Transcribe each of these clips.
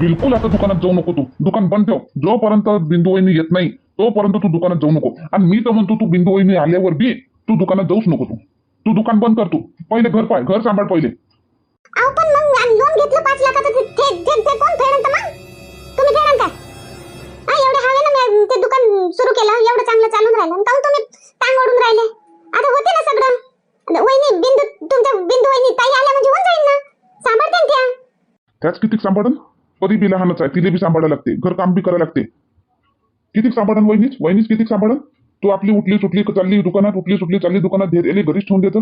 बिलकुल आता दुकानात जाऊ नको तू. दुकान बंद ठेव. जोपर्यंत बिंदू वहिनी येत नाही तोपर्यंत तू दुकानात जाऊ नको. आणि मी तर म्हणतो तू बिंदू वहिनी आल्यावर बी तू दुकानात जाऊच नको तू. तू दुकान बंद कर तू. पहिले घर पाय. घर सांभाळ पहिले. एवढे हवे ना मी ते दुकान सुरू केलं. एवढं चांगलं चालून राहिलं. आणि काहून तुम्ही टांग ओढून राहिले? आता होते ना सगळं. आता वहिनी बिंदू तुमच्या बिंदू वहिनी ताई आल्या म्हणजे होऊन जाईल ना. सांभाळते ना त्या. त्याच किती सांभाळन? परी बी लहानच आहे तिला बी सांभाळायला लागते घर काम बी करायला लागते. किती सांभाळन वहिनीच? वहिनीच किती सांभाळन? तू आपली उठली सुटली चालली दुकानात उठली सुटली चालली दुकानात धेरले घरीच ठेवून देतो.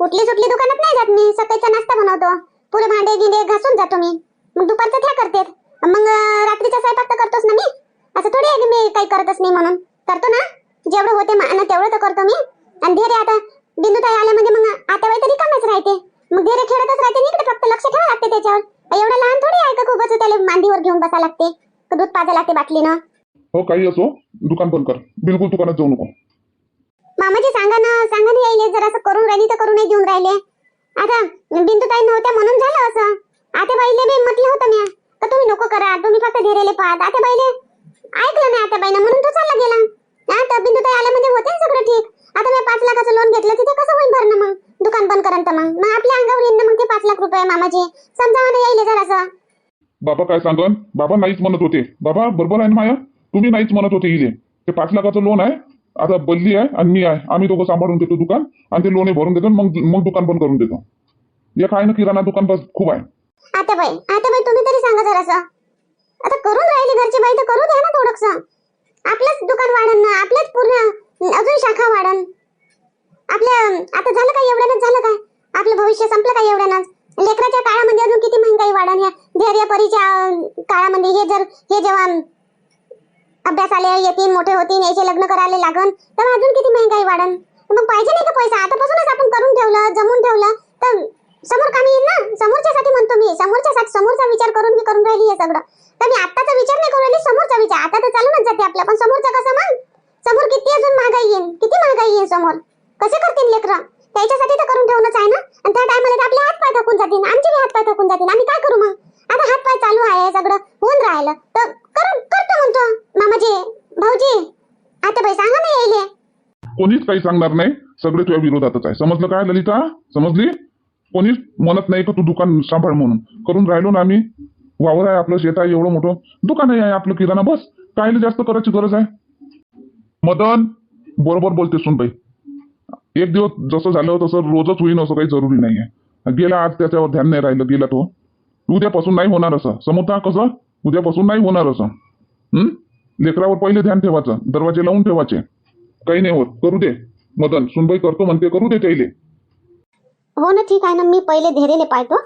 उठली सुटली दुकानात नाही जात मी सकाळचा नाश्ता बनवतो. पुरे भांडे गिंडे घासून जातो मी. मग दुपारचं त्या करते मग रात्रीचा स्वयंपाक तर करतोच ना मी? असं थोडी आहे की मी काही करतच नाही म्हणून. करतो ना? जेवढं होते ना तेवढं तर करतो मी. आणि धीरे आता बिंदू ताई आल्या म्हणजे मग आता वेळ तरी कामच राहते. मग धीरे खेळतच राहते आणि इकडे फक्त लक्ष ठेवा लागते त्याच्यावर. एवढं लहान थोडी आहे का खूपच? त्याला मांडीवर घेऊन बसा लागते. का दूध पाजा लागते बाटलीनं? हो काही असो. दुकान बंद कर. बिलकुल दुकानात जाऊ नको. मामाजी सांगा ना सांगा ना यायले जर असं करून राहिली तर करून नाही देऊन राहिले. आता बिंदू ताई नव्हत्या म्हणून झालं असं. आता बाईले बी म्हटलं होतं मी का तुम्ही नको करा तुम्ही फक्त धीरेले पाहत आता बाईले ऐकलं नाही आता बाईनं म्हणून तो चालला गेला. हा तर बिंदू ताई आल्यामध्ये होते सगळं ठीक? आता मी पाच लाखाचं लोन घेतलं तिथे कसं होईल भरणं मग? दुकान बंद करा तर मग. मग आपल्या अंगावर येईन ना मग ते पाच लाख रुपये मामाजी. समजावा ना यायले जरासं बाबा काय सांगन? बाबा नाहीच म्हणत होते. बाबा बरोबर आहे ना माया? तुम्ही नाहीच म्हणत होते इले. ते पाच लाखाचं लोन आहे. आता बल्ली आहे आणि मी आहे. आम्ही दोघं सांभाळून देतो दुकान आणि ते लोन भरून देतो मग मग दुकान बंद करून देतो. एक आहे ना किराणा दुकान बस खूप आहे. आता बाई आता बाई तुम्ही तरी सांगा जरासं आता करून राहिली घरची बाई तर करू द्या ना थोडस. आपलंच दुकान वाढन ना आपलंच पूर्ण अजून शाखा वाढन. आपल्या आता झालं काय एवढ्यानंच झालं काय आपलं भविष्य संपलं काय एवढ्यानंच? लेकराच्या काळामध्ये अजून किती महागाई वाढन या? धैर्य परीच्या काळामध्ये हे जर हे जेव्हा अभ्यासाले येतील मोठे होतील याचे लग्न करायला लागन तेव्हा अजून किती महागाई वाढन? मग पाहिजे नाही का पैसा? आतापासूनच आपण करून ठेवलं जमून ठेवलं तर समोर कामी येईल ना? समोरच्यासाठी म्हणतो मी समोरच्यासाठी समोरचा विचार करून मी करून राहिली हे सगळं. तर मी आत्ताचा विचार नाही करून राहिली समोरचा विचार. आता तर चालूनच जाते आपल्या पण समोरचा कसं मग? समोर किती अजून महागाई येईल किती महागाई येईल समोर? कसे करतील लेकरं? त्याच्यासाठी तर करून ठेवणंच आहे ना? आणि त्या टायमाला आपले हात पाय थकून जातील आमचे बी हात पाय थकून जातील. आम्ही काय करू मग? आता हात पाय चालू आहे सगळं होऊन राहिलं. तर करून करतो म्हणतो. मामाजी भाऊजी आता बाई सांगा ना येईल कोणीच काही सांगणार नाही. सगळे तुझ्या विरोधातच आहे. समजलं काय ललिता? समजली? कोणीच म्हणत नाही का तू दुकान सांभाळ म्हणून? करून राहिलो ना आम्ही. वावर आहे आपलं शेत आहे एवढं मोठं. दुकान आहे आपलं किराणा. बस कायला जास्त करायची गरज आहे? मदन बरोबर बोलते सुनबाई एक दिवस जसं झालं तसं रोजच होईन असं काही जरुरी नाही आहे गेला आज त्याच्यावर ध्यान नाही राहिलं गेला तो. उद्यापासून नाही होणार असं. समजता कसं? उद्यापासून नाही होणार असं. हम्म लेकरावर पहिले ध्यान ठेवायचं. दरवाजे लावून ठेवायचे. काही नाही होत. करू दे. मदन सुनबाई करतो म्हणते करू दे त्याईले हो ना ठीक आहे ना. मी पहिले धैर्यले पाहतो.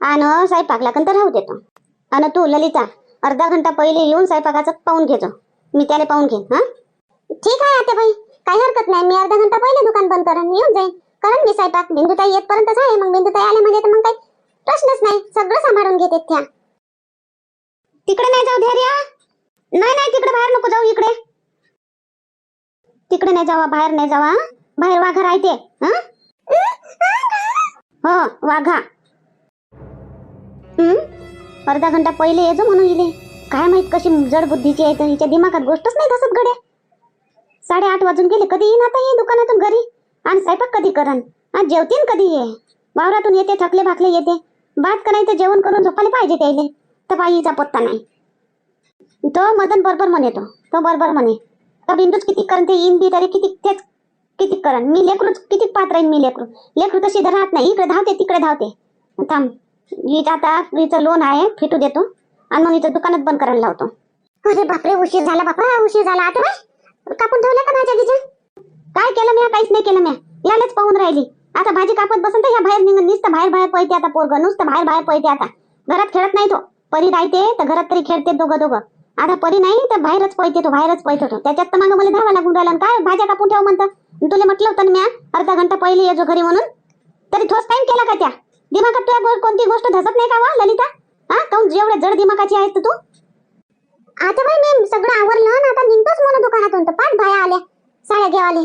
आणि स्वयंपाक लागन तर राहू देतो. आणि तू ललिता अर्धा घंटा पहिले येऊन स्वयंपाकाचं पाहून घेतो मी त्याला पाहून घेईन हा? ठीक आहे आता बाई काही हरकत नाही. मी अर्धा घंटा पहिले दुकान बंद करून. येऊन जाईन. कारण मी स्वयंपाक बिंदुताई येतपर्यंतच आहे. मग बिंदुताई आले म्हणजे मग काही प्रश्नच नाही. सगळं सांभाळून घेते त्या. तिकडे नाही जाऊ धैर्य. नाही नाही तिकडे बाहेर नको जाऊ इकडे. तिकडे नाही जावा बाहेर नाही जावा बाहेर वाघा राहते हो? वाघा. अर्धा घंटा पहिले येजो म्हणून इले. काय माहीत कशी जड बुद्धीची आहे तर हिच्या दिमागात गोष्टच नाही घसत गड्या. साडेआठ वाजून गेले. कधी येईन आता ये दुकानातून घरी? आणि स्वयंपाक कधी करन? आज जेवतीन कधी ये वावरातून येते थकले भाकले येते. भात करायचं जेवण करून झोपायला पाहिजे त्याले. तर बाईचा पत्ता नाही. तो मदन बरोबर म्हणे तो. तो बरोबर म्हणे. तर बिंदूच किती करण ते? येईन बी तरी किती तेच किती करन? मी लेकरूच किती पात्र राहीन मी लेकरू? लेकरू तशी तर राहत नाही. इकडे धावते तिकडे धावते. थांब. हिचं आता हिचं लोन आहे. फिटू देतो. आणि मग हिचं दुकानात बंद करायला लावतो. अरे बापरे उशीर झाला बापा उशीर झाला. आता बाई कापून ठेवल्या का माझ्या बीजा काय केलं मी काहीच नाही केलं मी यालाच पाहून राहिली. आता भाजी कापत बसून तर ह्या बाहेर निघून नुसतं बाहेर बाहेर पळते आता पोरग. नुसतं बाहेर बाहेर पळते आता. घरात खेळत नाही तो. परी राहते तर घरात तरी खेळते दोघं दोघं. आता परी नाही तर बाहेरच पळते तो बाहेरच पळतो तो. त्याच्यात तर मागं मला धावा लागून राहिला. काय भाज्या कापून ठेव म्हणतं? तुला म्हटलं होतं ना अर्धा घंटा पहिले येजो घरी म्हणून. तरी ठोस टाइम केला का त्या? दिमागात तुला कोणती गोष्ट धसत नाही का वा ललिता? हा? काऊन जेवढ्या जड दिमागाची आहेस तू? आता बाई मी सगळं आवरलं ना आता निघतोच म्हणून दुकानातून. तर पाच बाया आल्या साड्या घेवाले.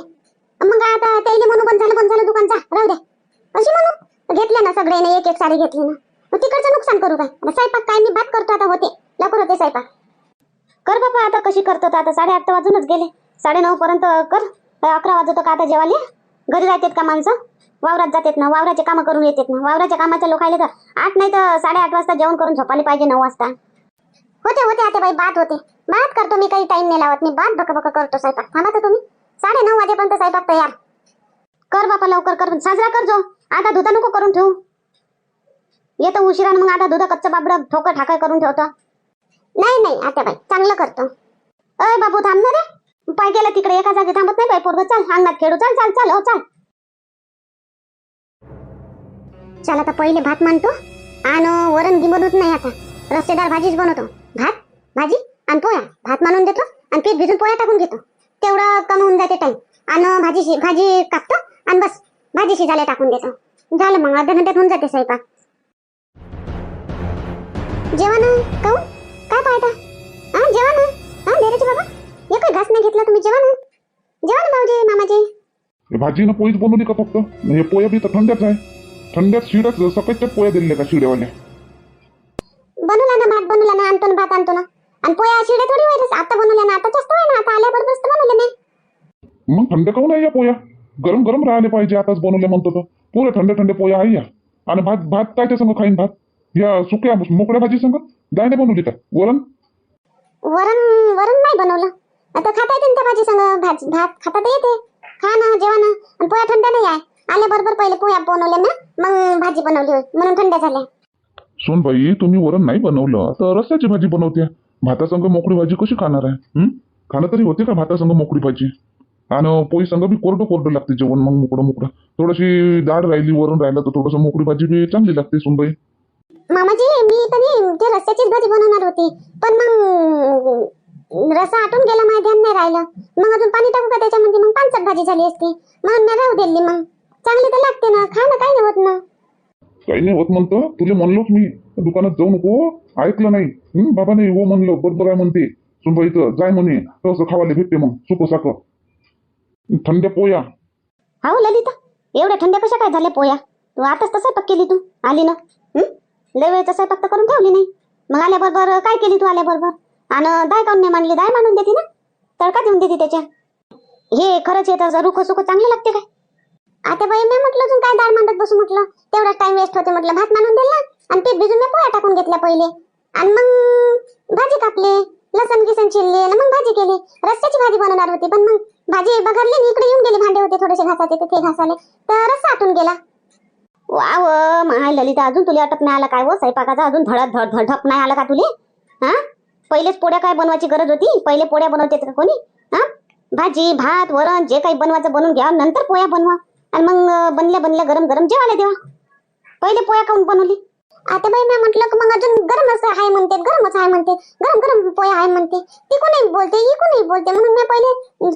मग आता त्याला म्हणू बंद झालं बंद झालं दुकान जा राहू दे अशी म्हणू. घेतले ना सगळ्याने एक एक साडी घेतली ना. मग तिकडचं नुकसान करू काय? आता स्वयंपाक काय मी बात करतो आता होते. लवकर होते स्वयंपाक. कर बाबा आता कशी करतो आता. साडे आठ वाजूनच गेले. साडे नऊ पर्यंत कर. अकरा वाजतो का आता जेवाले? घरी राहतात का माणसं? वावरात जातात ना. वावराचे कामं करून येतात ना. वावराच्या कामाच्या लोक तर आठ नाही तर साडेआठ वाजता जेवण करून झोपायला पाहिजे नऊ वाजता. होते होते आता बाई बात होते. बात करतो मी काही टाइम नाही. लावत मी बात बक बक करतो स्वयंपाक. थांबा तर तुम्ही. साडे नऊ वाजेपर्यंत स्वयंपाक तयार. कर बापा लवकर कर. साजरा कर जो. आता दुधा नको करून ठेवू. येतो उशिरा मग आता दुधा कच्चं बाबड ठोकर ठाकर करून ठेवतो. नाही नाही आता बाई चांगलं करतो. अय बाबू थांब ना रे. पाय गेला तिकडे एका जागी थांबत नाही बाई पोरग. चाल अंगणात खेळू. चाल चाल चाल हो चाल. चल आता पहिले भात मानतो आणि वरण गी नाही आता. रस्तेदार भाजीच बनवतो. भात भाजी आणि पोळ्या भात मानून देतो आणि पीठ भिजून पोळ्या टाकून घेतो. तेवढं कमी होऊन जाते टाईम आणि भाजी भाजी कापतो आणि बस भाजी शिजायला टाकून देतो. झालं मग अर्ध्या घंट्यात होऊन जाते स्वयंपाक. जेवण कहू काय पाहता? हा जेवण? हा धैर्याचे बाबा? एकही घास नाही घेतला तुम्ही जेवण? जेवण भाऊजी मामाजी? भाजी ना पोळीच बनवली का फक्त? म्हणजे हे पोया बी तर थंड्याच आहे. थंड्यात शिड्याच सकाळच्या पोया दिल्या का शिड्यावाल्या बनवला ना आणतो ना भात आणतो ना. आणि पोया शिडे थोडी व्हायला आता बनवल्या ना आता जास्त ना. आता आल्याबरोबर तर बनवले नाही मग थंड काऊन आहे या पोया? गरम गरम राहिले पाहिजे आताच बनवले म्हणतो तर पुरे थंड थंड पोया आहे या. आणि भात भात काय संग खाईन भात? या सुक्या मोकळ्या भाजी संग? डाळ नाही बनवली का वरण? वरण वरण नाही बनवलं. आता खाता येते त्या भाजी संग भाजी भात खाता तर येते. खा ना जेवा ना. आणि पोया थंड नाही आहे. आल्याबरोबर पहिले पोया बनवले ना. मग भाजी बनवली. म्हणून थंड झाल्या. सोनबाई तुम्ही वरण नाही बनवलं तर रस्त्याची भाजी बनवते. भातासंग मोकळी भाजी कशी खाणार आहे? खाणं तरी होते का भातासंग मोकळी भाजी? आणि पोळी संग बी कोरडं कोरडं लागते जेवण मग मोकळं मोकळं. थोडीशी डाळ राहिली वरून राहिलं तर थोडस मोकळी भाजी बी चांगली लागते सोनबाई मामाजी मी तर नाही ते रस्त्याचीच भाजी बनवणार होती. पण मग रसा आटून गेला माझ्या ध्यान नाही राहिलं. मग अजून पाणी टाकू का त्याच्यामध्ये? मग पानसट भाजी झाली असती. मग राहू दिली मग. चांगली तर लागते ना खा ना काही नाही होत ना. काही नाही होत म्हणतं. तुला म्हणलोच मी दुकानात जाऊ नको हो. ऐकलं नाही. बाबा नाही हो म्हणलं. बरोबर आहे म्हणते. सुनबाईचं जाय म्हणे. तसं खावायला भेटते मग. सुख साखर थंड पोया. हा ललिता एवढ्या थंड्या कशा काय झाल्या पोया? तू आताच तर स्वयंपाक केली तू. आली ना? लय वेळचा स्वयंपाक तर करून ठेवली नाही. मग आल्याबरोबर काय केली तू आल्याबरोबर? आणि दाय काऊन नाही मानली? दाय मानून देते ना? तडका देऊन देते त्याच्या. हे खरंच येतं रुख सुख चांगलं लागते काय? आता बाई मी म्हटलं अजून काय डाळ मांडत बसू म्हटलं? तेवढा टाइम वेस्ट होते म्हटलं. भात मांडून दिला आणि पीठ भिजून मी पोळ्या टाकून घेतल्या पहिले. आणि मग भाजी कापली लसण गिसण चिरले आणि मग भाजी केली. रस्त्याची भाजी बनवणार होती पण मग भाजी बघरली आणि इकडे येऊन गेले. भांडे होते थोडेसे घासाचे तर ते घासाले. तर रस्सा आटून गेला. वा व माय ललिता अजून तुला अटक नाही आला काय व स्वयंपाकाचा अजून धडक धड धडक नाही आला का तुले? हा? पहिलेच पोळ्या काय बनवायची गरज होती? पहिले पोळ्या बनवते का कोणी? हा? भाजी भात वरण जे काही बनवायचं बनवून घ्या नंतर पोळ्या बनवा. आणि मग बनल्या बनल्या गरम गरम जेवायला देवा पहिले पोया काऊन बनवली. आता बाई मी म्हटलं की मग अजून गरमच आहे म्हणते गरमच आहे म्हणते गरम गरम पोया आहे म्हणते. तिकूनही बोलते इकूनही बोलते. म्हणून मी पहिले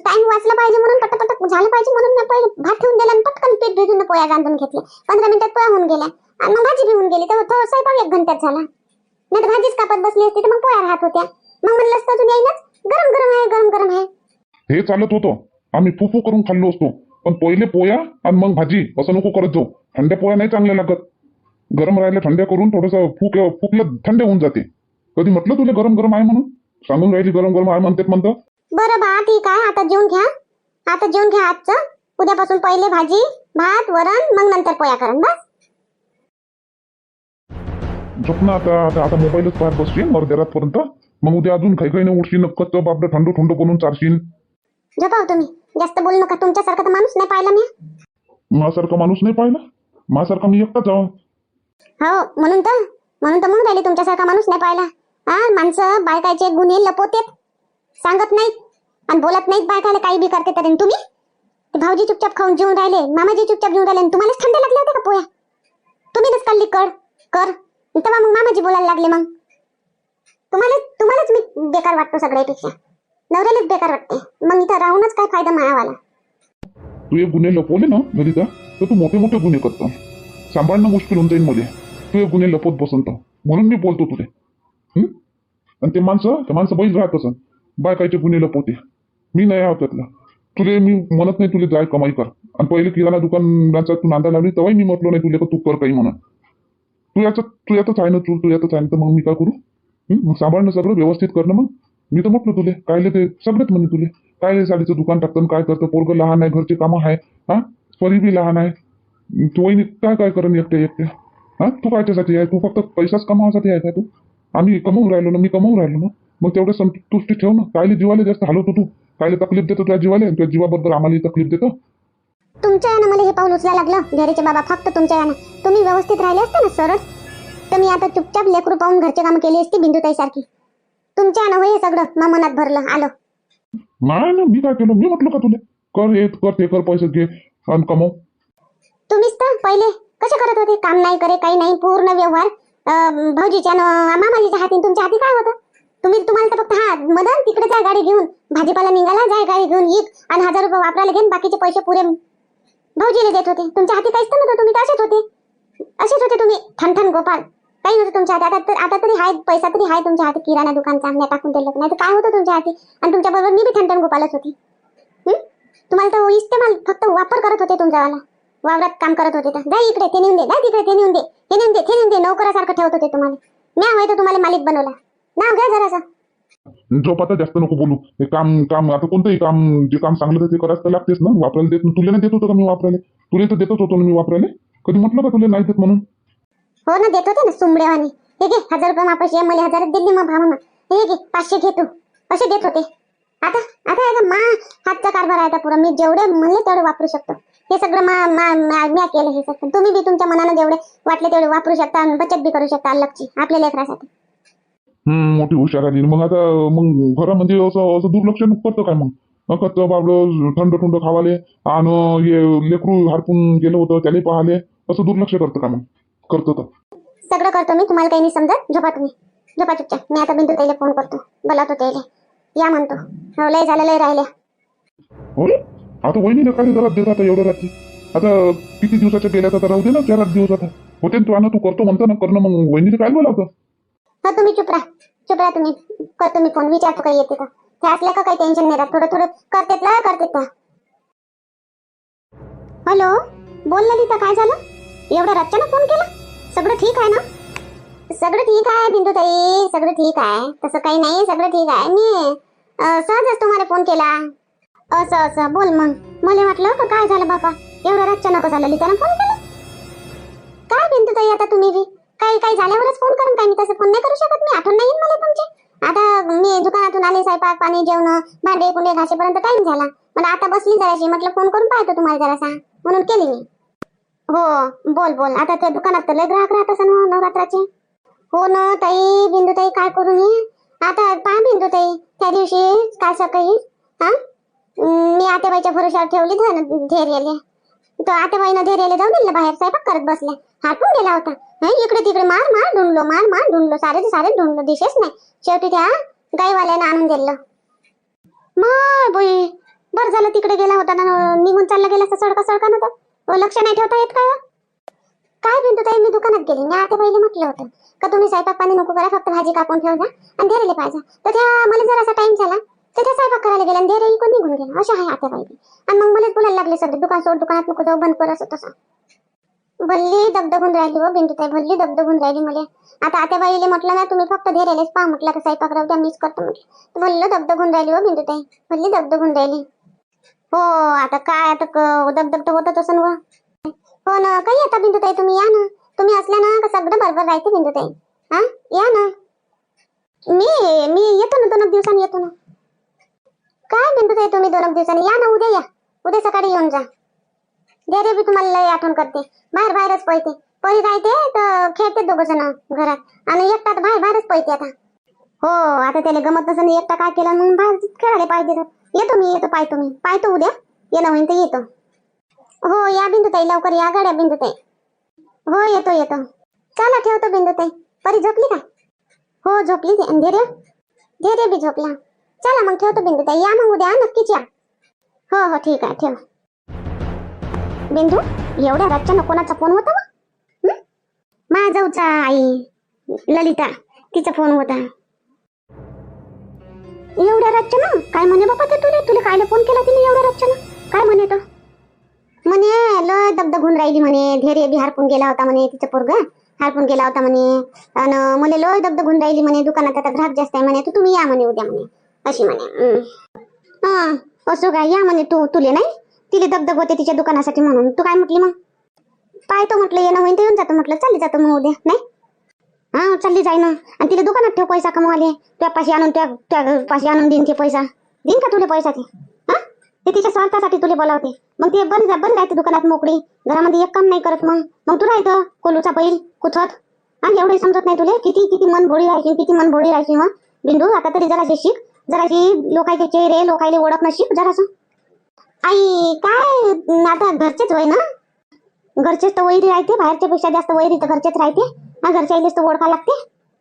टाइम वाचला पाहिजे म्हणून पटपट झालं पाहिजे म्हणून मी पहिले भात ठेवून दिला आणि पटकन पीठ भेटून पोळ्या रांधून घेतल्या. पंधरा मिनिटात पोया होऊन गेल्या. आणि मग भाजी बी होऊन गेली. तर थोडं स्वयंपाक एक घंट्यात झाला. नाही तर भाजीच कापत बसली असती तर मग पोया राहत होत्या. मग म्हणलं असतं अजून येईनच गरम गरम आहे गरम गरम आहे. हे चालत होतं. आम्ही फुफू करून खाल्लो असतो. पण पहिले पोया आणि मग भाजी असं नको करत जाऊ. थंड्या पोया नाही चांगल्या लागत. गरम राहिल्या थंड्या करून थोडंसं फुक फुकलं थंड होऊन जाते. कधी म्हटलं तुला गरम गरम आहे म्हणून? सांगून राहिली गरम गरम आहे म्हणतात म्हणतं. बरं बा ठीक आहे. आता जेवून घ्या. आता जेवून घ्या आजचं. उद्यापासून पहिले भाजी भात वरण मग नंतर पोया करण बस. झोप ना आता. आता आता मोबाईलच पाहत बसशील अर्ध्या मग उद्या अजून काही काही नाही उठशील कच्च बापडं थंड थंड बनवून चारशील. झोपाव तुम्ही. जास्त बोलू नका. तुमच्यासारखा तर माणूस नाही पाहिला मी. माझ्यासारखा माणूस नाही पाहिला? माझ्यासारखा मी एकटाच आहो. हो म्हणून तर म्हणून तर म्हणून राहिली तुमच्यासारखा माणूस नाही पाहिला. हा माणसं बायकाचे गुन्हे लपवतेत. सांगत नाहीत आणि बोलत नाहीत बायकाला काही बी करते तरी. तुम्ही? ते भाऊजी चुपचाप खाऊन जेवून राहिले मामाजी चुपचाप जेवून राहिले आणि तुम्हालाच थंड लागले होते का पोया? तुम्ही नस काढली कर कर. तेव्हा मग मामाजी बोलायला लागले मग. तुम्हाला तुम्हालाच मी बेकार वाटतो सगळ्यापेक्षा. नवऱ्यालाच बेकार वाटते. मग इथं राहूनच काय फायदा मायावाला? तू हे गुन्हे लपवले ना ललिता तर तू मोठे मोठे गुन्हे करतो. सांभाळणं मुश्किल होऊन जाईल मध्ये तू हे गुन्हे लपवत बसंत. म्हणून मी बोलतो तुले. आणि ते माणसं ते माणसं बैल राहत असं बायकायचे गुन्हे लपवते. मी नाही आहोत त्यातला. तुले मी म्हणत नाही तुले जाय कमाई कर. आणि पहिले किराणा दुकानाचा तू नांदा लावली तेव्हाही मी म्हटलो नाही तुले का तू कर काही म्हणा तू याचं तू यातच आहे ना तू तू यातच आहे ना तर मग मी काय करू? मग सांभाळणं सगळं व्यवस्थित करणं मग. मी तर म्हटलं तुले कायले ते सगळंच म्हणे तुले. काय साडीचं दुकान टाकतं काय करतं? पोरगं लहान आहे घरचे कामं आहे हा? परी बी लहान आहे. तू वहिनी काय काय करण एकट्या एकट्या? हा? तू कायच्यासाठी आहे? तू फक्त पैसाच कमावासाठी आहे का तू? आम्ही कमवून राहिलो ना मी कमवून राहिलो ना. मग तेवढं संतुष्टी ठेव ना. कायले जीवाले जास्त हलवतो तू. कायले तकलीफ देतो तुझ्या जीवाले तुझ्या जीवाबद्दल आम्हाला तकलीफ देतो. तुमच्या यानं मला हे पाऊल उचला लागलं. घरीचे बाबा फक्त तुमच्या यानं. तुम्ही व्यवस्थित राहिले असते ना सरळ? तर मी आता चुपचाप लेकरू पाहून घरचे काम केली असती बिंदुताई सारखी तुमच्या होय हे सगळं. मा मनात भरलं. आलं. नाही ना मी काय केलं? मी म्हटलं का तुले? कर हे कर ते कर पैसे घे आणि कमव. तुम्हीच तर पहिले. कसे करत होते? काम नाही करे काही नाही पूर्ण व्यवहार. अं, भाऊजीच्या न- मामाजीच्या हाती तुमच्या हाती काय होतं? तुम्ही तुम्हाला तर फक्त हा मदन तिकडे जाय गाडी घेऊन. भाजीपाला निघाला जाय गाडी घेऊन येत आणि हजार रुपये वापरायला घेऊन बाकीचे पैसे पुरे भाऊजीला देत होते. तुमच्या हाती काहीच तर नव्हतं तुम्ही तर असेच होते. असेच होते तुम्ही. ठणठण गोपाल काही नव्हतं तुमच्या हाती? आता तर आता तरी हाय पैसा तरी हाय तुमच्या हाती किराणा दुकान चांगल्या टाकून दिलं नाही तर काय होतं तुमच्या हाती? आणि तुमच्या बरोबर मी बी ठणठण गोपालच होती. तुम्हाला तर इस्तेमाल फक्त वापर करत होते तुमच्यावाला. वावरात काम करत होते तर. जा इकडे ते नेऊन दे. जा तिकडे ते नेऊन दे. हे नेऊन दे ते नेऊन दे. नोकरासारखं ठेवत होते तुम्हाला. मी माहिती तुम्हाला मालिक बनवला. नाव घ्या जरासा. झोप आता जास्त नको बोलू. हे काम काम आता कोणतंही काम जे काम चांगलं ते करायचं लागतेच ना. वापरायला देत तुला नाही देत होतं का मी वापरायला? तुला तर देतच होतो ना मी वापरायला. कधी म्हटलं का तुला नाही देत म्हणून? हो ना देत होते ना सुमडेवानी हे घे हजार रुपये मापाशी मला हजार दिली मग भावानं हे घे पाचशे घे तू. असे देत होते. आता आता आहे का मा हातचा कारभार आहे आता पुरा. मी जेवढे म्हणले तेवढे वापरू शकतो. हे सगळं मा मा म्या केलं हे सगळं. तुम्ही बी तुमच्या मनानं जेवढे वाटले तेवढे वापरू शकता आणि बचत बी करू शकता अलगची आपल्या लेकरासाठी. हम्म, मोठी हुशार आली मग आता मग घरामध्ये म्हणजे असं असं दुर्लक्ष करतो काय मग? कच्चं बाबडं थंड थंड खावाले आणि हे लेकरू हारपून गेलं होतं त्याला पाहाले. असं दुर्लक्ष करतं का मग? करतं तर सगळं करतो मी तुम्हाला काही नाही समजत? झोपा तुम्ही. झोपा चुपचाप. मी आता बिंदू ताईला फोन करतो. बोलावतो त्याला. या म्हणतो. हो लय झालं लय राहिल्या. होय आता वहिनीला काय घरात देत आता एवढ्या रात्री. आता किती दिवसाच्या गेल्या आता राहू दे ना चार आठ दिवस आता. होते ना तू आणा तू करतो म्हणतो ना करणं मग. वहिनीला काय बोलावतं हा तुम्ही चुप राहा. चुप राहा तुम्ही. करतो मी फोन विचारतो काही येते का? ते असलं का काही टेन्शन नाही राहत? थोडं थोडं. करतेत ना करतेत ना. हॅलो बोल ललिता काय झालं? एवढ्या रातच्यानं फोन केला? सगळं ठीक आहे ना? सगळं ठीक आहे बिंदू ताई सगळं ठीक आहे. तसं काही नाही सगळं ठीक आहे. मी सहजच तुम्हाला फोन केला. असं असं. बोल मग. मला वाटलं का काय झालं बाबा एवढ्या नको झालं. लिताना फोन केला? काय बिंदू ताई आता तुम्ही बी? काही काही झाल्यावरच फोन करून काय मी तसं फोन नाही करू शकत? मी आठवण नाही मला तुमची. आता मी दुकानातून आले स्वयंपाक पाणी जेवण भांडे कुंडे घासेपर्यंत टाइम झाला. मला आता बसली जराशी. म्हटलं फोन करून पाहतो तुम्हाला जरासा. म्हणून केली मी. हो बोल बोल. आता त्या दुकानात लय ग्राहक राहत असं ना हो, नवरात्राचे. हो ना ताई बिंदू ताई काय करू मी? आता पहा बिंदू ताई त्या दिवशी काय सकाळी हा? मी आतेबाईच्या भरोशावर ठेवली धन धैर्याले. तो आतेबाईनं धैर्याला जाऊन दिलं बाहेर स्वयंपाक करत बसल्या. हाटून गेला होता. इकडे तिकडे मार मार ढुंडलो मार मार ढुंडलो. सारे सारे ढुंडलो दिशेच नाही. शेवटी त्या गाईवाल्यानं आणून दिलं. माय बाई बरं झालं तिकडे गेला होता ना निघून चालला गेला असता सडका सडका नव्हतं लक्ष नाही ठेवता येत का हो? काय बिंदू ताई मी दुकानात गेली. मी आता पहिले म्हटलं होतं का तुम्ही स्वयंपाक पाणी नको करा फक्त भाजी कापून ठेव जा आणि धैर्यले पाहिजे. तर त्या मला जरासा टाइम झाला. तर त्या स्वयंपाक करायला गेला आणि धैर्य कोण निघून गेला अशा आहे आता पाहिजे आणि मग मलाच बोलायला लागले सगळे दुकान सोड दुकानात नको जाऊ बंद कर असं तसं. भल्ली दगदगून राहिली हो बिंदू ताई भल्ली दगदगून राहिली मला. आता आता बाईले म्हटलं ना तुम्ही फक्त धैर्यालेच पहा म्हटलं तर स्वयंपाक राहू द्या मीच करतो म्हटलं. तर भल्लं दगदगून राहिली हो बिंदू ताई भल्ली दगदगून राहिली. हो आता काय आता क- दगदग तर होतच असन व. हो ना काही आता बिंदू ताई तुम्ही या ना. तुम्ही असल्या ना का सगळं बरोबर राहते बिंदू ताई हा या ना. मी मी येतो ना दोन एक दिवसांनी येतो ना. काय बिंदू ताई तुम्ही दोन एक दिवसांनी? या ना उद्या या. उद्या सकाळी येऊन जा. धैर्य बी तुम्हाला लय आठवण करते. बाहेर बाहेरच पळते. पळी राहते तर खेळते दोघं जण घरात. आणि एकटा तर बाहेर बाहेरच पळते आता. हो आता त्याला गमत नसेल एकटा काय केलं मग बाहेर खेळायला पाहिजे. तर येतो मी येतो पाहतो मी. पाहतो उद्या. येणं होईन तर येतो. हो या बिंदुताई लवकर या गाड्या बिंदुताई. हो येतो येतो. चला ठेवतो बिंदुताई. परी झोपली का? हो झोपली ती. आणि धैर्य धैर्य बी झोपला. चला मग ठेवतो बिंदुताई. या मग उद्या नक्कीच या. हो हो ठीक आहे ठेव. बिंदू एवढ्या रातच्या कोणाचा फोन होता वा माझाऊचा आई. ललिता. तिचा फोन होता. एवढ्या रातच्या ना काय म्हणे बाबा ते तुले? तुला कायला फोन केला तिने एवढ्या रातच्या ना काय म्हणे तो? म्हणे लय दगदगून राहिली म्हणे. धैर्य बी हरपून गेला होता म्हणे तिचं पोरग. हारपून गेला होता म्हणे. आणि मला लय दगदग राहिली म्हणे. दुकानात आता ग्राहक जास्त आहे म्हणे. तू तुम्ही या म्हणे उद्या म्हणे. अशी म्हणे. हा. असो काय? या म्हणे तू तुले नाही? तिले दगदग होते तिच्या दुकानासाठी म्हणून. तू काय म्हटली मग? पाहतो म्हटलं येणं होईन ते येऊन जातो म्हटलं. चालली जातो मग उद्या. नाही? हा चालली जाय ना. आणि तिला दुकानात ठेव पैसा कमवाले. त्या पाशी आणून त्या त्या पाशी आणून देईन ते पैसा. देईन का तुले पैसा ते? हा? ते तिच्या स्वार्थासाठी तुले बोलावते. मग ते बंद बंद राहते दुकानात मोकळी. घरामध्ये एक काम नाही करत मग. मग तू राहतं कोलूचा बैल कुथत. आणि एवढे समजत नाही तुले. किती किती मन भोळी राहायची किती मन भोळी राहायची मग. बिंदू आता तरी जराशी शिक. जराशी लोकांचे चेहरे लोकायले ओळख शिक जरासं. आई काय? आता घरचेच होय ना? घरचेच तर वैरी राहते बाहेरच्या पेक्षा जास्त वैरी तर घरचेच राहते. घरच्या आईलेच तर ओळखा लागते.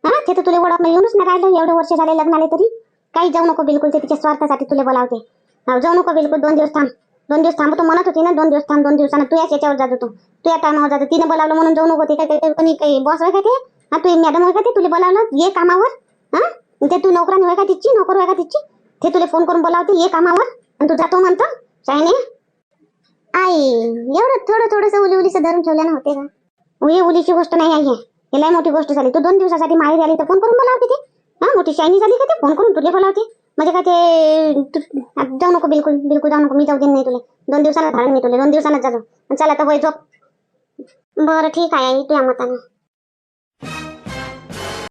हा, ते तर तुला ओळख नाही येऊनच नाही राहिलं एवढे वर्ष झाले लग्नाले तरी. काही जाऊ नको बिलकुल ते तिच्या स्वार्थासाठी तुला बोलावते. जाऊ नको बिलकुल, दोन दिवस थांब. दोन दिवस थांब, तू म्हणत होती ना, दोन दिवस थांब, दोन दिवसानं तू याच याच्यावर जात होतो. तू या टायमावर जातो तिने बोलावलं म्हणून जाऊ नको, ते काय काही, कोणी काही बॉस का ते हा, तू मॅडम ते तुला बोलावलं, ये कामावर. हा? ते तू नोकरानी का तिची नोकर का तिची ते तुला फ़ोन करून बोलावते, ये कामावर. आणि तू जातो म्हणतो. शायने. आई, एवढं थोडं, थोडंसं उली उलीचं धरून ठेवल्यानं होते का? हे उलीची गोष्ट नाही आहे हे लय मोठी गोष्ट झाली. तू दोन दिवसासाठी माहेरी आली तर फोन करून बोलावते ते. हा मोठी शायनी झाली का ते? फोन करून तुला बोलावते. म्हणजे काय ते जाऊ नको बिलकुल बिलकुल जाऊ नको मी जाऊ देईन नाही तुला. दोन दिवसाला धाडून मी तुला दोन दिवसानं जाऊ चला तर वय झोप. बरं ठीक आहे आई तुझ्या मतानं.